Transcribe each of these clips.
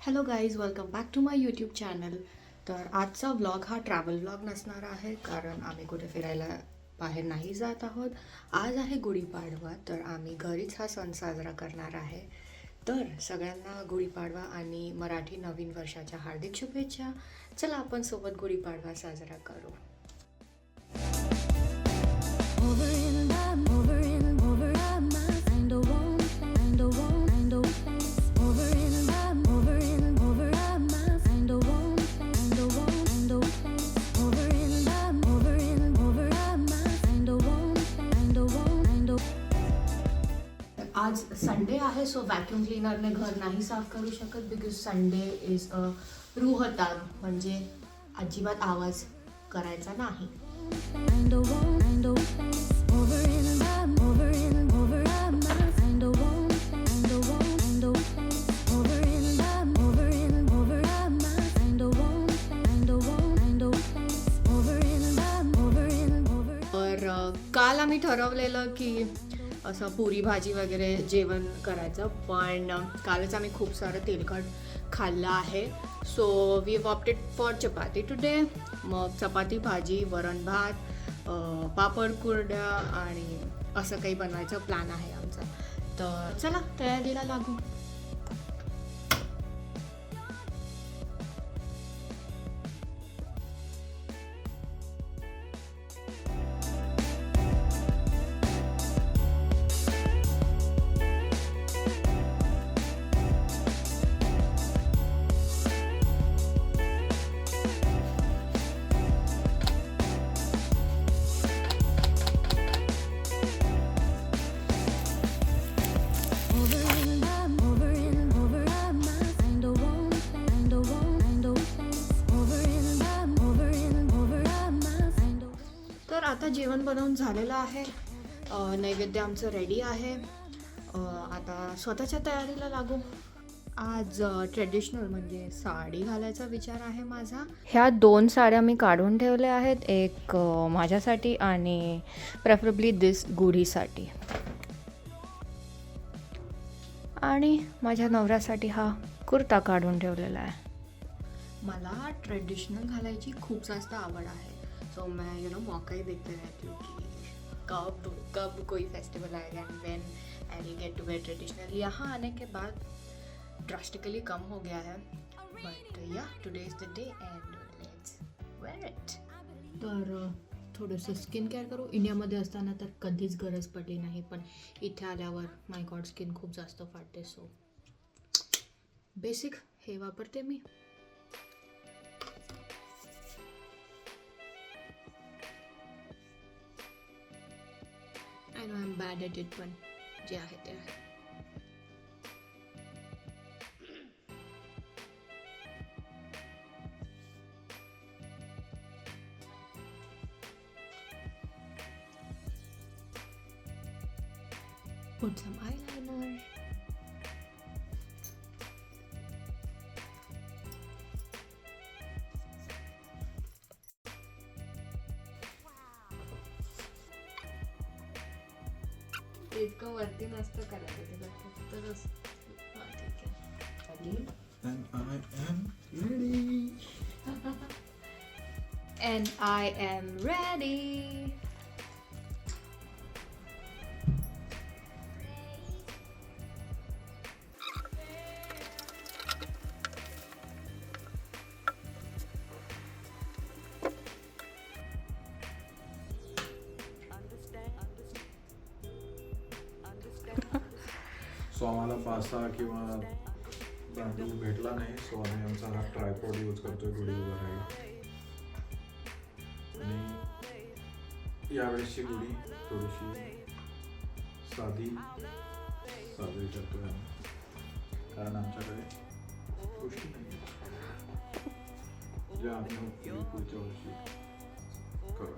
Hello guys welcome back to my YouTube channel तर आजचा vlog हा ट्रॅव्हल व्लॉग नसणार आहे कारण आम्ही कुठे फिरायला बाहेर नाही जात आहोत. आज आहे गुढीपाडवा तर आम्ही घरीच हा सण साजरा करणार आहे. तर सगळ्यांना गुढीपाडवा आणि मराठी नवीन वर्षाच्या हार्दिक शुभेच्छा. चला आपण सोबत गुढीपाडवा साजरा करू. आहे. सो वॅक्युम क्लिनरने घर नाही साफ करू शकत. बिकॉज संडे इज अ रूहतात म्हणजे अजिबात आवाज करायचा नाही. काल आम्ही ठरवलेलं की असं पुरी भाजी वगैरे जेवण करायचं. पण कालच आम्ही खूप सारं तेलकट खाल्लं आहे. So we opted for chapati today मग चपाती भाजी वरण भात पापड कुरड्या आणि असं काही बनवायचं प्लॅन आहे आमचा. तर चला तयारीला लागू. जेवण बनवून झालेलं आहे. नैवेद्य आमचं रेडी आहे. आता स्वतःच्या तयारीला लागू. आज ट्रेडिशनल म्हणजे साडी घालायचा विचार आहे माझा. ह्या दोन साड्या मी काढून ठेवल्या आहेत. एक माझ्यासाठी आणि प्रेफरेबली दिस गुढीसाठी. आणि माझ्या नवऱ्यासाठी हा कुर्ता काढून ठेवलेला आहे. मला ट्रेडिशनल घालायची खूप जास्त आवड आहे. सो मैं यू नो मौका ही देखते रहती हूँ कि कब कब कोई फेस्टिवल आएगा and when I will get to wear traditional यहाँ आने के बाद ड्रास्टिकली कम हो गया है but yeah today is the day and let's wear it तर, थोडंसं स्किन केअर करू. इंडियामध्ये असताना तर कधीच गरज पडली नाही, पण इथे आल्यावर माय गॉड स्किन खूप जास्त फाटते सो बेसिक हे वापरते मी. I know I'm bad at it, but yeah, yeah. Put some eyeliner. इतकं वरती नसतं करायचं त्याला फक्त रस- हा, ठीक आहे. आणि And I am आम्हाला पासा किंवा दांडू भेटला नाही सो आम्ही आमचा हा ट्रायपॉड यूज करतोय गुढी उभा राहील आणि यावेळेसची गुढी थोडीशी साधी साजरी करतोय आम्ही. कारण आमच्याकडे गोष्टी नाही ज्या आम्ही पुढच्या वर्षी करू.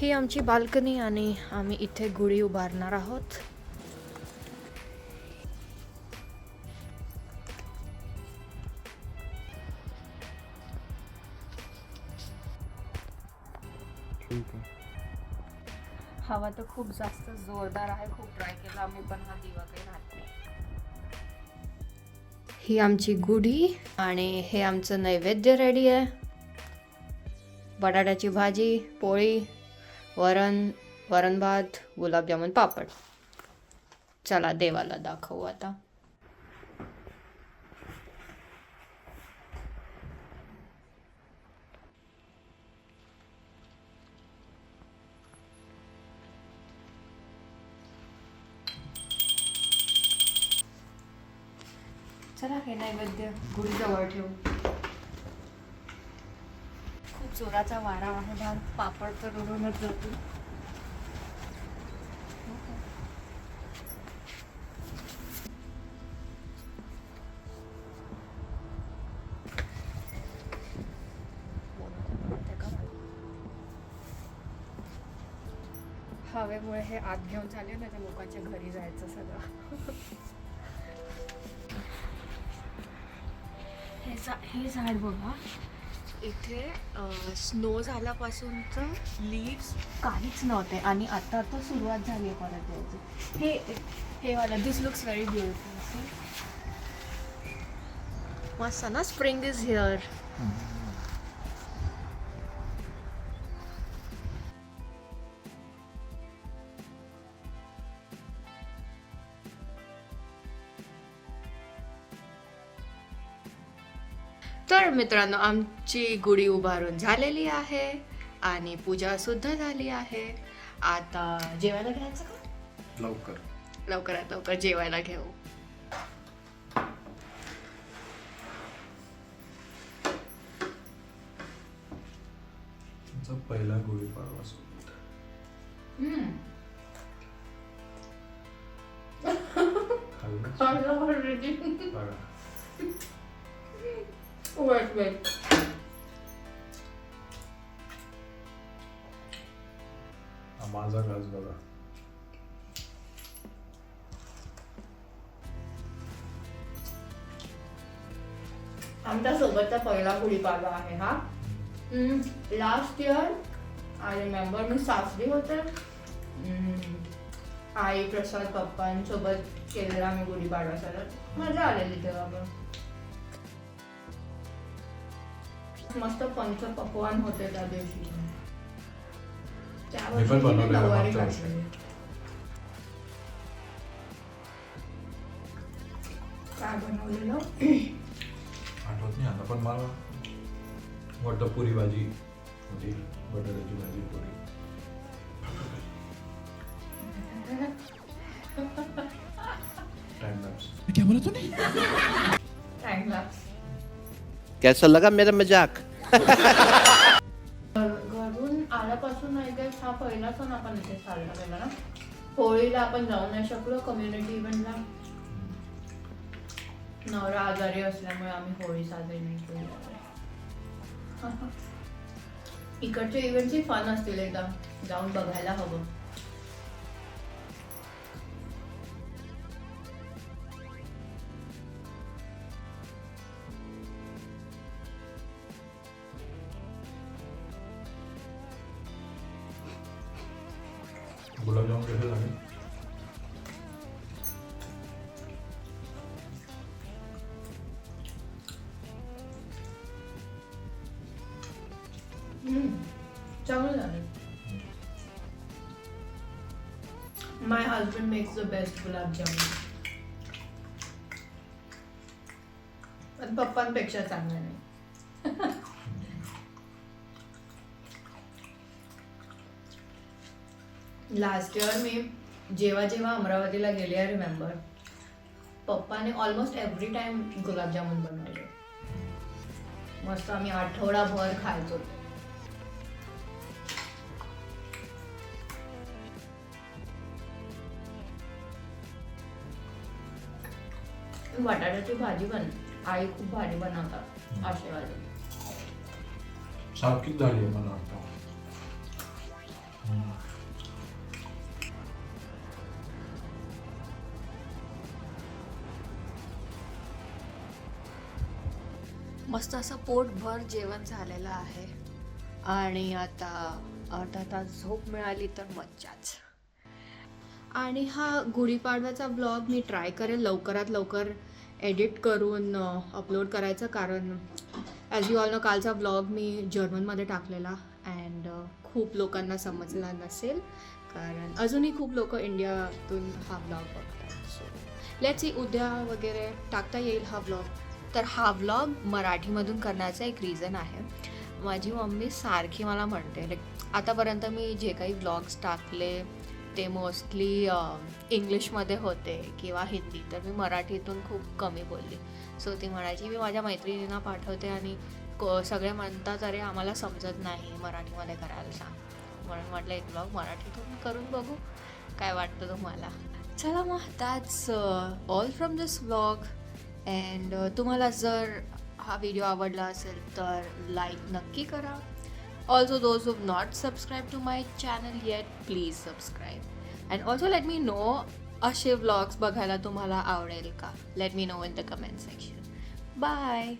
ही आमची बाल्कनी आणि आम्ही इथे गुढी उभारणार आहोत. हवा तर खूप जास्त जोरदार आहे खूप ट्राय केला. आम्ही पण हा दिवा काही राहत नाही. ही आमची गुढी आणि हे आमचं नैवेद्य रेडी आहे. बटाट्याची भाजी पोळी वरण वरण भात गुलाबजामुन पापड. चला देवाला दाखवू आता. चला हे नैवेद्य गुढीजवळ ठेवू. जोराचा वारा आहे भार पापड तर उडूनच जातो. हवेमुळे हे आत घेऊन चालले ना त्या लोकांच्या घरी जायचं सगळं. हे हे झाड बघा. इथे स्नो झाल्यापासूनचं लीव्स काहीच नव्हते. आणि आता आता सुरुवात झाली आहे परत यायची. हे हे वाला दिस लुक्स व्हेरी ब्युटिफुल मस्त ना स्प्रिंग इज हिअर तर मित्रांनो आमची गुढी उभारून झालेली आहे आणि पूजा सुद्धा झाली आहे. आता जेवायला घ्यायचं का? लवकर. लवकरात लवकर जेवायला घेऊ. पहिला गुढीपाडवा सोबत. हा माझा घास बघा आमच्या सोबतचा पहिला गुढीपाडवा आहे हा लास्ट इयर आय रिमेंबर मी सासरी होते हम्म, आई प्रसाद पप्पांसोबत केलेला आम्ही गुढीपाडवा सरळ मजा आलेली तेव्हा पण मस्त पंच पकवान होते त्या दिवशी. मी पण वर्षी मी बनवलेलं नऊवारी मागच्या वर्षी. घातलेली. काय बनवलेलं? आठवत नाही आता पण मला वाटतं पुरी भाजी होती बटाट्याची भाजी पुरी टाइम लॅप्स टाइम लॅप्स कैसा लगा मेरा मजाक? घरून आल्यापासून नाही काय हा पहिला सण आपण इथे साजरा केला ना. होळीला आपण जाऊ नाही शकलो कम्युनिटी इव्हेंटला नवरा आजारी असल्यामुळे आम्ही होळी साजरी नाही केली. इकडचे इव्हेंटची फन असतील एकदा. जाऊन बघायला हवं. गुलाबजामुन कसे झाले चांगलं झालं my husband makes the best gulab jamun पण पप्पांपेक्षा चांगलं नाही लास्ट इयर मी जेव्हा जेव्हा अमरावतीला गेले आय रिमेंबर पप्पाने ऑलमोस्ट एव्हरी टाइम गुलाबजामुन बनवले मस्त आम्ही आठवडाभर खायचो. बटाट्याची भाजी बन आई खूप भारी बनवतात असे सारखीच झाली मला वाटतं मस्त असं पोटभर जेवण झालेलं आहे. आणि आता अर्धा तास झोप मिळाली तर मज्जाच. आणि हा गुढीपाडव्याचा ब्लॉग मी ट्राय करेल लवकरात लवकर एडिट करून अपलोड करायचं. कारण ॲज यू ऑल नो कालचा ब्लॉग मी जर्मनमध्ये टाकलेला. अँड खूप लोकांना समजला नसेल. कारण अजूनही खूप लोक इंडियातून हा ब्लॉग बघतात. सो लेट्स सी उद्या वगैरे टाकता येईल हा ब्लॉग तर हा व्लॉग मराठीमधून करण्याचा एक रिझन आहे. माझी मम्मी सारखी मला म्हणते लाईक आतापर्यंत मी जे काही व्लॉग्स टाकले ते मोस्टली इंग्लिशमध्ये होते किंवा हिंदी तर मी मराठीतून खूप कमी बोलली. सो ती म्हणायची मी माझ्या मैत्रिणींना पाठवते आणि को सगळे म्हणतात अरे आम्हाला समजत नाही मराठीमध्ये करायला सांग. म्हणून म्हटलं एक ब्लॉग मराठीतून करून बघू काय वाटतं तुम्हाला? चला मग that's all from this blog and uh, तुम्हाला जर हा व्हिडिओ आवडला असेल तर लाईक नक्की करा. Also those who not subscribe to my channel yet please subscribe and also let me know असे व्लॉग्स बघायला तुम्हाला आवडेल का? Let me know in the comment section bye